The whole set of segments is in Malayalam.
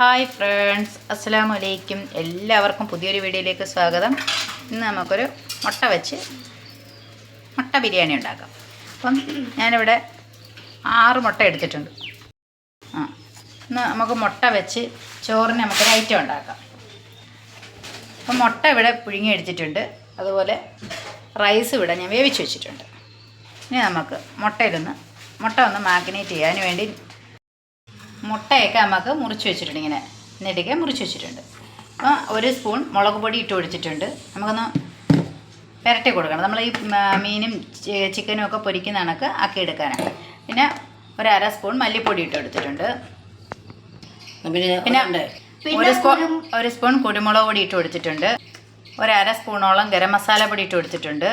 ഹായ് ഫ്രണ്ട്സ് അസ്സലാമു അലൈക്കും എല്ലാവർക്കും പുതിയൊരു വീഡിയോയിലേക്ക് സ്വാഗതം. ഇന്ന് നമുക്കൊരു മുട്ട വെച്ച് മുട്ട ബിരിയാണി ഉണ്ടാക്കാം. അപ്പം ഞാനിവിടെ ആറ് മുട്ട എടുത്തിട്ടുണ്ട്. ആ ഇന്ന് നമുക്ക് മുട്ട വെച്ച് ചോറിന് നമുക്കൊരു ഐറ്റം ഉണ്ടാക്കാം. അപ്പം മുട്ട ഇവിടെ പുഴുങ്ങി എടുത്തിട്ടുണ്ട്. അതുപോലെ റൈസ് ഇവിടെ ഞാൻ വേവിച്ച് വെച്ചിട്ടുണ്ട്. ഇനി നമുക്ക് മുട്ടയിലൊന്ന് മുട്ട ഒന്ന് മാഗ്നേറ്റ് ചെയ്യാൻ വേണ്ടി മുട്ടയൊക്കെ നമുക്ക് മുറിച്ച് വെച്ചിട്ടുണ്ട് ഇങ്ങനെ. നെടുകെ മുറിച്ച് വെച്ചിട്ടുണ്ട്. അപ്പോൾ ഒരു സ്പൂൺ മുളക് പൊടി ഇട്ട് ഒഴിച്ചിട്ടുണ്ട്. നമുക്കൊന്ന് പുരട്ടി കൊടുക്കണം. നമ്മൾ ഈ മീനും ചിക്കനും ഒക്കെ പൊരിക്കുന്ന കണക്ക് ആക്കി എടുക്കാനാണ്. പിന്നെ ഒരു അര സ്പൂൺ മല്ലിപ്പൊടി ഇട്ട് കൊടുത്തിട്ടുണ്ട്. പിന്നെ ഒരു സ്പൂൺ ഒരു സ്പൂൺ കുരുമുളക് പൊടി ഇട്ട് കൊടുത്തിട്ടുണ്ട്. ഒരു അര സ്പൂണോളം ഗരം മസാല പൊടി ഇട്ട് കൊടുത്തിട്ടുണ്ട്.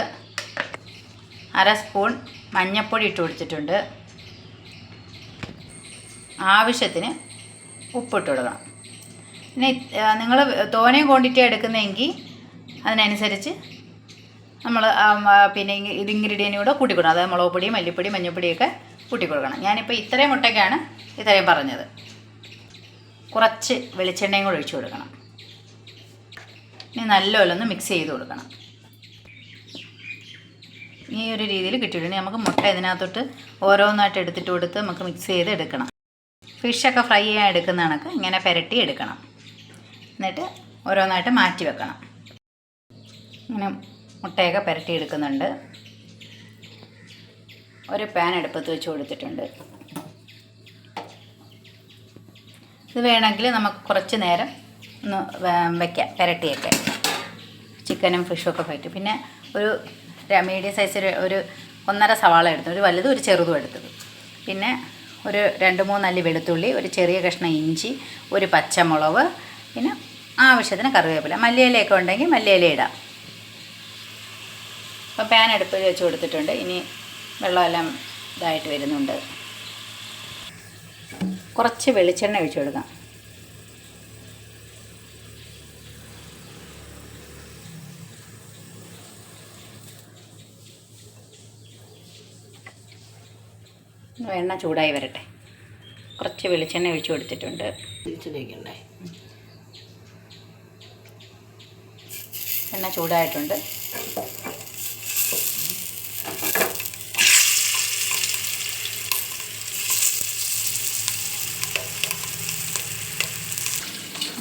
അര സ്പൂൺ മഞ്ഞൾപ്പൊടി ഇട്ട് കൊടുത്തിട്ടുണ്ട്. ആവശ്യത്തിന് ഉപ്പിട്ട് കൊടുക്കണം. പിന്നെ നിങ്ങൾ തോനെ ക്വാണ്ടിറ്റി എടുക്കുന്നതെങ്കിൽ അതിനനുസരിച്ച് നമ്മൾ പിന്നെ ഇത് ഇൻഗ്രീഡിയന്റ് കൂടെ കൂട്ടിക്കൊടുക്കണം. അതായത് മുളക് പൊടി മല്ലിപ്പൊടി മഞ്ഞൾപ്പൊടിയൊക്കെ കൂട്ടിക്കൊടുക്കണം. ഞാനിപ്പോൾ ഇത്രയും മുട്ടയ്ക്കാണ് ഇത്രയും പറഞ്ഞത്. കുറച്ച് വെളിച്ചെണ്ണയും കൂടെ ഒഴിച്ചു കൊടുക്കണം. ഇനി നല്ലപോലെ മിക്സ് ചെയ്ത് കൊടുക്കണം. ഈ ഒരു രീതിയിൽ കിട്ടിയിട്ടുണ്ട്. നമുക്ക് മുട്ട ഇതിനകത്തോട്ട് ഓരോന്നായിട്ട് എടുത്തിട്ട് കൊടുത്ത് നമുക്ക് മിക്സ് ചെയ്ത് എടുക്കണം. ഫിഷൊക്കെ ഫ്രൈ ചെയ്യാൻ എടുക്കുന്ന കണക്ക് ഇങ്ങനെ പുരട്ടി എടുക്കണം. എന്നിട്ട് ഓരോന്നായിട്ട് മാറ്റി വെക്കണം. ഇങ്ങനെ മുട്ടയൊക്കെ പുരട്ടി എടുക്കുന്നുണ്ട്. ഒരു പാൻ അടുപ്പത്ത് വെച്ച് കൊടുത്തിട്ടുണ്ട്. ഇത് വേണമെങ്കിൽ നമുക്ക് കുറച്ച് നേരം ഒന്ന് വെക്കാം പുരട്ടിയൊക്കെ. ചിക്കനും ഫിഷും ഒക്കെ പറ്റും. പിന്നെ ഒരു മീഡിയം സൈസ് ഒരു ഒന്നര സവാള എടുത്തു. ഒരു വലുതും ഒരു ചെറുതും എടുത്തത്. പിന്നെ ഒരു രണ്ട് മൂന്നല്ലി വെളുത്തുള്ളി ഒരു ചെറിയ കഷ്ണം ഇഞ്ചി ഒരു പച്ചമുളക് പിന്നെ ആവശ്യത്തിന് കറിവേപ്പില. മല്ലിയിലയൊക്കെ ഉണ്ടെങ്കിൽ മല്ലിയില ഇടാം. അപ്പോൾ പാൻ അടുപ്പിൽ വെച്ച് കൊടുത്തിട്ടുണ്ട്. ഇനി വെള്ളമെല്ലാം ഇതായിട്ട് വരുന്നുണ്ട്. കുറച്ച് വെളിച്ചെണ്ണ ഒഴിച്ചു കൊടുക്കാം. എണ്ണ ചൂടായി വരട്ടെ. കുറച്ച് വെളിച്ചെണ്ണ ഒഴിച്ചു കൊടുത്തിട്ടുണ്ട്. എണ്ണ ചൂടായിട്ടുണ്ട്.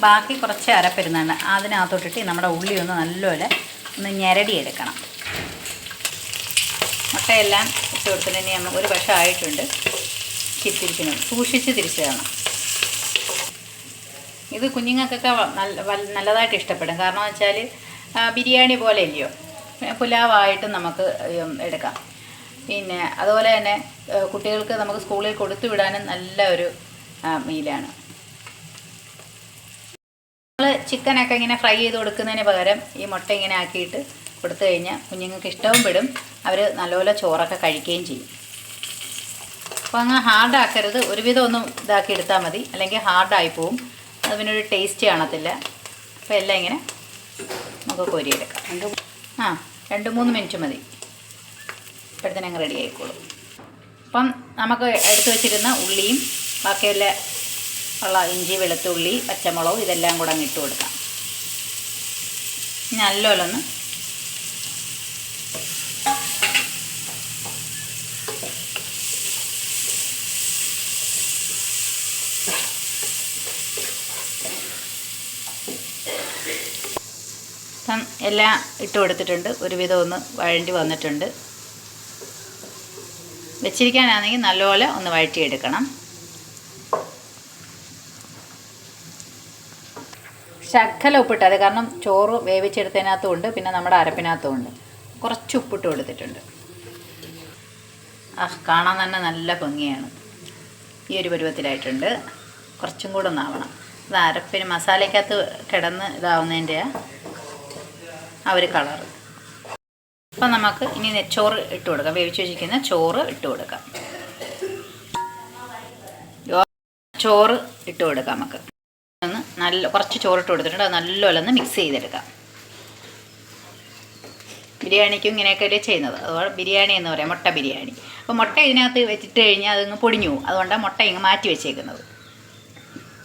ബാക്കി കുറച്ച് അരപ്പരുന്നാണ് അതിനകത്തോട്ടിട്ട് നമ്മുടെ ഉള്ളി ഒന്ന് നല്ലപോലെ ഒന്ന് ഞെരടിയെടുക്കണം. മുട്ടയെല്ലാം ഇട്ട് കൊടുത്തിട്ട് നമ്മൾ ഒരു വശം ആയിട്ടുണ്ട്. തിരിച്ചിരിക്കണം. സൂക്ഷിച്ച് തിരിച്ചു ഇത് കുഞ്ഞുങ്ങൾക്കൊക്കെ നല്ല നല്ലതായിട്ട് ഇഷ്ടപ്പെടും. കാരണം വെച്ചാൽ ബിരിയാണി പോലെ ഇല്ലയോ? പുലാവായിട്ടും നമുക്ക് എടുക്കാം. പിന്നെ അതുപോലെ തന്നെ കുട്ടികൾക്ക് നമുക്ക് സ്കൂളിൽ കൊടുത്തു വിടാനും നല്ല ഒരു മീലാണ് നമ്മൾ ചിക്കനൊക്കെ ഇങ്ങനെ ഫ്രൈ ചെയ്ത് കൊടുക്കുന്നതിന് പകരം ഈ മുട്ട ഇങ്ങനെ ആക്കിയിട്ട് കൊടുത്തു കഴിഞ്ഞാൽ കുഞ്ഞുങ്ങൾക്ക് ഇഷ്ടവും പെടും. അവർ നല്ലപോലെ ചോറൊക്കെ കഴിക്കുകയും ചെയ്യും. അപ്പോൾ അങ്ങ് ഹാർഡാക്കരുത് ഒരുവിധം ഒന്നും ഇതാക്കി എടുത്താൽ മതി. അല്ലെങ്കിൽ ഹാർഡായി പോവും. അത് പിന്നെ ഒരു ടേസ്റ്റ് കാണത്തില്ല. അപ്പോൾ എല്ലാം ഇങ്ങനെ നമുക്ക് കോരിയെടുക്കാം. രണ്ട് ആ രണ്ട് മൂന്ന് മിനിറ്റ് മതി. ഇപ്പോഴത്തേനും അങ്ങ് റെഡി ആയിക്കോളും. അപ്പം നമുക്ക് എടുത്തു വെച്ചിരുന്ന ഉള്ളിയും ബാക്കിയുള്ള ഉള്ള ഇഞ്ചി വെളുത്തുള്ളി പച്ചമുളകും ഇതെല്ലാം കൂടെ അങ്ങ് ഇട്ട് കൊടുക്കാം. ഇനി ഇപ്പം എല്ലാം ഇട്ട് കൊടുത്തിട്ടുണ്ട്. ഒരുവിധം ഒന്ന് വഴണ്ടി വന്നിട്ടുണ്ട്. വെച്ചിരിക്കാനാണെങ്കിൽ നല്ലപോലെ ഒന്ന് വഴറ്റിയെടുക്കണം. ശക്കല ഉപ്പിട്ട് അത് കാരണം ചോറ് വേവിച്ചെടുത്തതിനകത്തും ഉണ്ട് പിന്നെ നമ്മുടെ അരപ്പിനകത്തും ഉണ്ട്. കുറച്ച് ഉപ്പിട്ട് കൊടുത്തിട്ടുണ്ട്. ആ കാണാൻ തന്നെ നല്ല ഭംഗിയാണ്. ഈ ഒരു പരുവത്തിലായിട്ടുണ്ട്. കുറച്ചും കൂടെ ഒന്നാവണം ഇത് അരപ്പിന് മസാലയ്ക്കകത്ത് കിടന്ന് ഇതാവുന്നതിന്റെ ആ ഒരു കളറ്. അപ്പം നമുക്ക് ഇനി നെച്ചോറ് ഇട്ട് കൊടുക്കാം. വേവിച്ച് വെച്ചിരിക്കുന്ന ചോറ് ഇട്ട് കൊടുക്കാം. ചോറ് ഇട്ട് കൊടുക്കാം നമുക്ക്. ഒന്ന് നല്ല കുറച്ച് ചോറ് ഇട്ട് കൊടുത്തിട്ടുണ്ട്. അത് നല്ലപോലെ ഒന്ന് മിക്സ് ചെയ്തെടുക്കാം. ബിരിയാണിക്കും ഇങ്ങനെയൊക്കെയല്ലേ ചെയ്യുന്നത്. അതുപോലെ ബിരിയാണി എന്ന് പറയാം. മുട്ട ബിരിയാണി. അപ്പോൾ മുട്ട ഇതിനകത്ത് വെച്ചിട്ട് കഴിഞ്ഞാൽ അതിങ്ങ് പൊടിഞ്ഞു അതുകൊണ്ടാണ് മുട്ട ഇങ്ങ് മാറ്റി വെച്ചേക്കുന്നത്.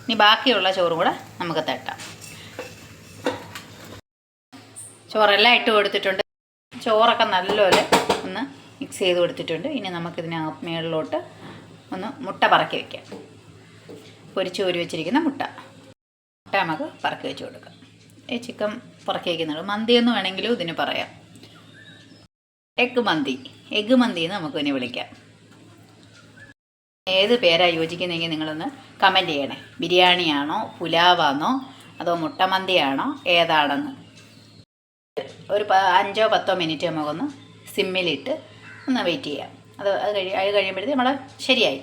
ഇനി ബാക്കിയുള്ള ചോറും കൂടെ നമുക്ക് തട്ടാം. ചോറെല്ലാം ഇട്ട് കൊടുത്തിട്ടുണ്ട്. ചോറൊക്കെ നല്ലപോലെ ഒന്ന് മിക്സ് ചെയ്ത് കൊടുത്തിട്ടുണ്ട്. ഇനി നമുക്കിതിന് മേളിലോട്ട് ഒന്ന് മുട്ട പറക്കി വയ്ക്കാം പൊരിച്ച് ഊരി വെച്ചിരിക്കുന്ന മുട്ട. മുട്ട നമുക്ക് പറക്കി വെച്ച് കൊടുക്കാം. ഈ ചിക്കൻ പറക്കി വയ്ക്കുന്നുള്ളൂ മന്തി എന്ന് വേണമെങ്കിലും ഇതിന് പറയാം. എഗ് മന്തി. എഗ് മന്തി എന്ന് നമുക്ക് ഇനി വിളിക്കാം. ഏത് പേരാണ് യോജിക്കുന്നതെങ്കിൽ നിങ്ങളൊന്ന് കമന്റ് ചെയ്യണേ. ബിരിയാണിയാണോ പുലാവാണോ അതോ മുട്ടമന്തിയാണോ ഏതാണെന്ന്. ഒരു അഞ്ചോ പത്തോ മിനിറ്റ് നമുക്കൊന്ന് സിമ്മിലിട്ട് ഒന്ന് വെയിറ്റ് ചെയ്യാം. അത് അത് കഴി അത് കഴിയുമ്പോഴത്തേക്ക് നമ്മൾ ശരിയായി.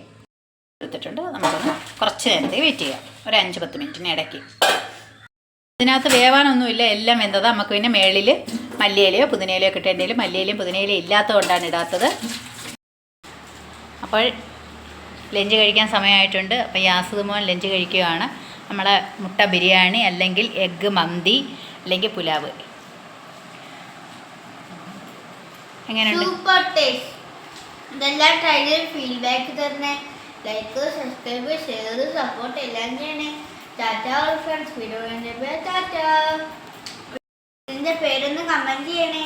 എടുത്തിട്ടുണ്ട്. നമുക്കൊന്ന് കുറച്ച് നേരത്തേക്ക് വെയിറ്റ് ചെയ്യാം. ഒരു അഞ്ച് പത്ത് മിനിറ്റിന് ഇടയ്ക്ക്. ഇതിനകത്ത് വേവാനൊന്നുമില്ല. എല്ലാം വെന്തത്. നമുക്ക് പിന്നെ മേളിൽ മല്ലിയിലയോ പുതിനയിലയോ കിട്ടേണ്ടതിലും മല്ലിയിലയും പുതിനയിലയും ഇല്ലാത്തത് കൊണ്ടാണ് ഇടാത്തത്. അപ്പോൾ ലഞ്ച് കഴിക്കാൻ സമയമായിട്ടുണ്ട്. അപ്പോൾ യാസുദ് മോൻ ലഞ്ച് കഴിക്കുകയാണ്. നമ്മളെ മുട്ട ബിരിയാണി അല്ലെങ്കിൽ എഗ്ഗ് മന്തി അല്ലെങ്കിൽ പുലാവ്. എങ്ങനെയുണ്ട്? സൂപ്പർ ടേസ്റ്റ് ഇതെല്ലാം ട്രൈ ഫീഡ്ബാക്ക് തരണേ ലൈക്ക് സബ്സ്ക്രൈബ് ഷെയർ സപ്പോർട്ട് എല്ലാം ചെയ്യണേ. ടാറ്റ ഫ്രണ്ട്സ് വീഡിയോ ടാറ്റ ഇതിന്റെ പേരൊന്ന് കമന്റ് ചെയ്യണേ.